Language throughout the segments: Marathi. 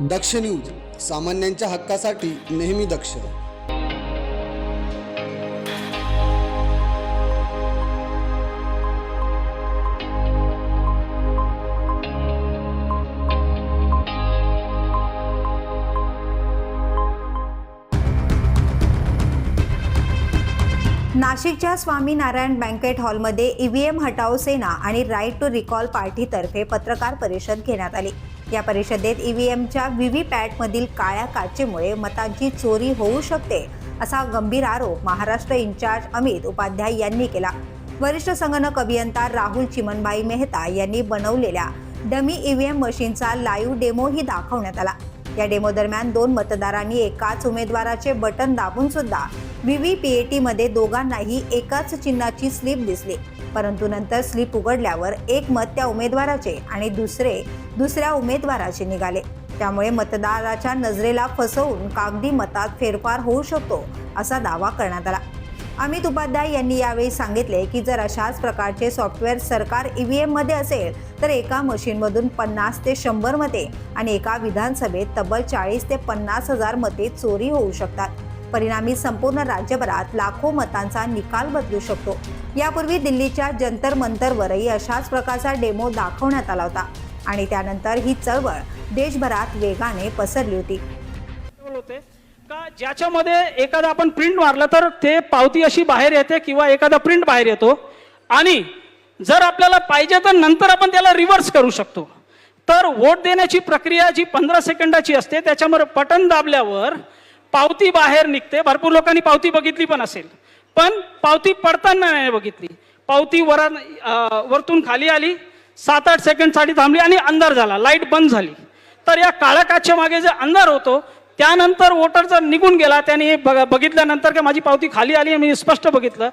दक्ष न्यूज सामान्यांच्या हक्कासाठी नेहमी दक्ष. नाशिकच्या स्वामीनारायण बँकेट हॉलमध्ये ईव्हीएम हटाव सेना आणि राईट टू रिकॉल पार्टीतर्फे पत्रकार परिषद घेण्यात आली. या परिषदेत ईव्हीएमच्या व्हीव्हीपॅटमधील काळ्या काचेमुळे मतांची चोरी होऊ शकते असा गंभीर आरोप महाराष्ट्र इन्चार्ज अमित उपाध्याय यांनी केला. वरिष्ठ संगणक अभियंता राहुल चिमनभाई मेहता यांनी बनवलेल्या डमी ईव्हीएम मशीनचा लाईव्ह डेमोही दाखवण्यात आला. या डेमो दरम्यान दोन मतदारांनी एकाच उमेदवाराचे बटन दाबून सुद्धा व्हीव्हीपीएटी मध्ये दोघांनाही एकाच चिन्हाची स्लिप दिसली. परंतु नंतर स्लिप उघडल्यावर एक मत त्या उमेदवाराचे आणि दुसरे दुसऱ्या उमेदवाराचे निघाले. त्यामुळे मतदाराच्या नजरेला फसवून कागदी मतात फेरफार होऊ शकतो असा दावा करण्यात आला. अमित उपाध्याय यांनी यावेळी सांगितले की जर अशाच प्रकारचे सॉफ्टवेअर सरकार ईव्हीएममध्ये असेल तर एका मशीनमधून पन्नास ते शंभर मते आणि एका विधानसभेत तब्बल चाळीस ते पन्नास हजार मते चोरी होऊ शकतात. परिणामी संपूर्ण राज्यभरात लाखो मतांचा निकाल बदलू शकतो. यापूर्वी दिल्लीच्या जंतर मंतरवरही अशाच प्रकारचा डेमो दाखवण्यात आला होता. आणि त्यानंतर ही चळवळ देशभरात वेगाने पसरली होती. का ज्याच्यामध्ये एखादा आपण प्रिंट मारलं तर ते पावती अशी बाहेर येते किंवा एखादा प्रिंट बाहेर येतो. आणि जर आपल्याला पाहिजे तर नंतर आपण त्याला रिव्हर्स करू शकतो. तर वोट देण्याची प्रक्रिया जी पंधरा सेकंदाची असते त्याच्यामध्ये बटन दाबल्यावर पावती बाहेर निघते. भरपूर लोकांनी पावती बघितली पण असेल. पण पावती पडताना नाही बघितली. पावती वरा वरतून खाली आली सात आठ सेकंडसाठी थांबली आणि अंधार झाला. लाइट बंद झाली. तर या काळ्या काचच्या मागे जे अंधार होतो त्यानंतर वोटर जर निघून गेला त्याने हे बघ बघितल्यानंतर की माझी पावती खाली आली मी स्पष्ट बघितलं.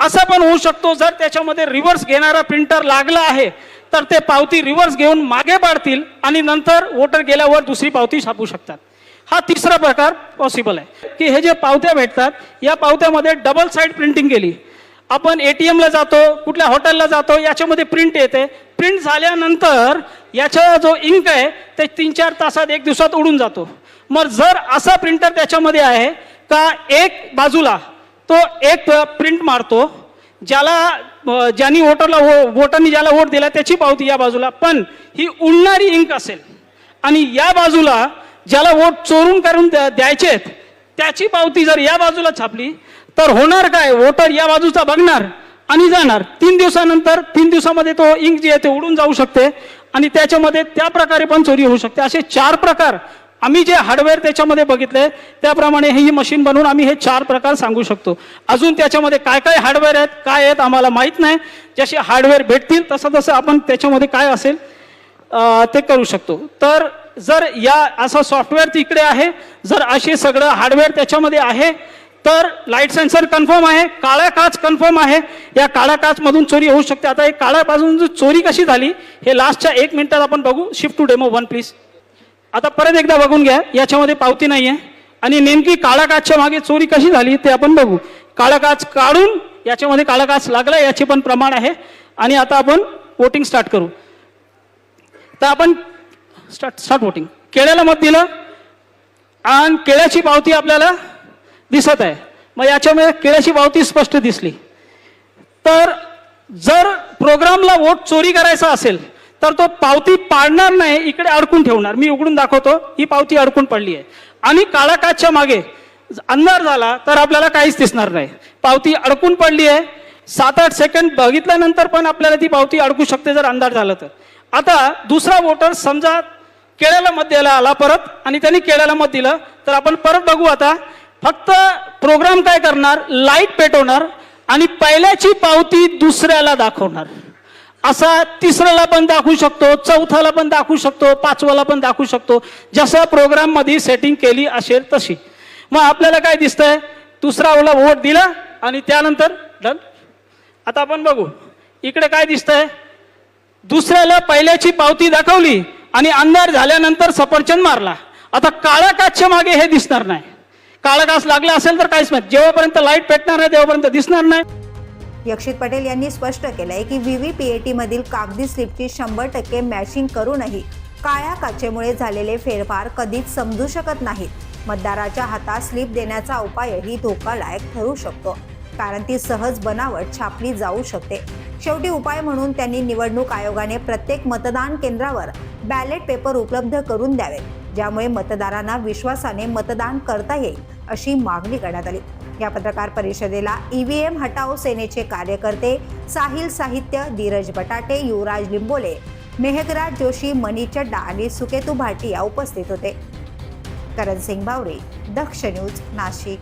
असं पण होऊ शकतो जर त्याच्यामध्ये रिव्हर्स घेणारा प्रिंटर लागला आहे तर ते पावती रिव्हर्स घेऊन मागे पाडतील आणि नंतर वोटर गेल्यावर दुसरी पावती छापू शकतात. हा तिसरा प्रकार पॉसिबल आहे. की हे जे पावत्या भेटतात या पावत्यामध्ये डबल साईड प्रिंटिंग केली. आपण ATM ला जातो कुठल्या हॉटेलला जातो याच्यामध्ये प्रिंट येते. प्रिंट झाल्यानंतर याचा जो इंक आहे ते तीन चार तासात एक दिवसात उडून जातो. मग जर असा प्रिंटर त्याच्यामध्ये आहे का एक बाजूला तो एक प्रिंट मारतो ज्याला अ, ज्यांनी वोटरला वो वोटरनी ज्याला वोट दिला त्याची पावती या बाजूला. पण ही उडणारी इंक असेल आणि या बाजूला ज्याला वोट चोरून करून द्या- द्यायचे आहेत त्याची पावती जर या बाजूला छापली तर होणार काय? वोटर या बाजूचा बघणार आणि जाणार. तीन दिवसानंतर तीन दिवसामध्ये तो इंक जी आहे ते उडून जाऊ शकते आणि त्याच्यामध्ये त्या प्रकारे पण चोरी होऊ शकते. असे चार प्रकार आम्ही जे हार्डवेअर त्याच्यामध्ये बघितले त्याप्रमाणे ही मशीन बनवून आम्ही हे चार प्रकार सांगू शकतो. अजून त्याच्यामध्ये काय काय हार्डवेअर आहेत काय आहेत आम्हाला माहीत नाही. जसे हार्डवेअर भेटतील तसं तसं आपण त्याच्यामध्ये काय असेल ते करू शकतो. तर जर या असं सॉफ्टवेअर तिकडे आहे जर असे सगळं हार्डवेअर त्याच्यामध्ये आहे तर लाइट सेन्सर कन्फर्म आहे काळ्या काच कन्फर्म आहे. या काळ्या काचमधून चोरी होऊ शकते. आता एक काळ्या पासून चोरी कशी झाली हे लास्टच्या एक मिनिटात आपण बघू. Shift to demo one please आता परत एकदा बघून घ्या. याच्यामध्ये पावती नाही आहे आणि नेमकी काळा काचच्या मागे चोरी कशी झाली ते आपण बघू. काळा काच काढून याच्यामध्ये काळा काच लागला याचे पण प्रमाण आहे. आणि आता आपण वोटिंग स्टार्ट करू. तर आपण स्टार्ट स्टार्ट वोटिंग केळ्याला मत दिलं. आणि केळ्याची पावती आपल्याला दिसत आहे. मग याच्यामुळे केळ्याची पावती स्पष्ट दिसली. तर जर प्रोग्रामला वोट चोरी करायचा असेल तर तो पावती पाडणार नाही इकडे अडकून ठेवणार. मी उघडून दाखवतो ही पावती अडकून पडली आहे. आणि काळा काचच्या मागे अंधार झाला तर आपल्याला काहीच दिसणार नाही. पावती अडकून पडली आहे. सात आठ सेकंड बघितल्यानंतर पण आपल्याला ती पावती अडकू शकते जर अंधार झाला तर. आता दुसरा वोटर समजा केळ्याला मत द्यायला आला परत आणि त्यांनी केळ्याला मत दिलं तर आपण परत बघू आता. फक्त प्रोग्राम काय करणार? लाइट पेटवणार आणि पहिल्याची पावती दुसऱ्याला दाखवणार. असा तिसऱ्याला पण दाखवू शकतो चौथ्याला पण दाखवू शकतो पाचव्याला पण दाखवू शकतो. जसं प्रोग्राममध्ये सेटिंग केली असेल तशी. मग आपल्याला काय दिसतंय? दुसरा ओला वोट दिला आणि त्यानंतर डन आता आपण बघू. इकडे काय दिसतंय? दुसऱ्याला पहिल्याची पावती दाखवली आणि अंधार झाल्यानंतर सफरचंद मारला. आता काळ्या काचच्या मागे हे दिसणार नाही. काळा लागला असेल तर काहीच नाही. जेव्हापर्यंत लाइट पेटणार नाही तेव्हापर्यंत दिसणार नाही. यक्षित पटेल यांनी स्पष्ट केलंय की व्हीव्हीपीएटी मधील कागदी स्लिपची शंभर टक्के मॅचिंग करूनही काळ्या काचेमुळे झालेले फेरफार कधीच समजू शकत नाहीत. मतदाराच्या हातात स्लिप देण्याचा उपायही धोकादायक ठरू शकतो कारण ती सहज बनावट छापली जाऊ शकते. शेवटी उपाय म्हणून त्यांनी निवडणूक आयोगाने प्रत्येक मतदान केंद्रावर बॅलेट पेपर उपलब्ध करून द्यावेत ज्यामुळे मतदारांना विश्वासाने मतदान करता येईल अशी मागणी करण्यात आली. या पत्रकार परिषदेला ईव्हीएम हटाओ सेनेचे कार्यकर्ते साहिल साहित्य धीरज बटाटे युवराज लिंबोले मेहगराज जोशी मनी चड्डा आणि सुकेतू भाटिया उपस्थित होते. करण सिंग भावरे दक्ष न्यूज नाशिक.